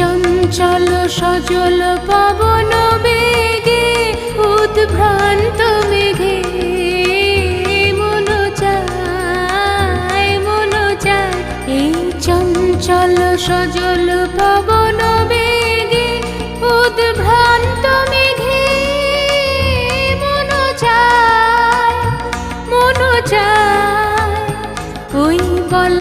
চঞ্চল সজল পাবন বেগে উদ্ভ্রান্ত মেঘে। মন চায় মন চায়, এই চঞ্চল সজল পাবন বেগে উদ্ভ্রান্ত মেঘে। মন চায় মন চায়, ওই বল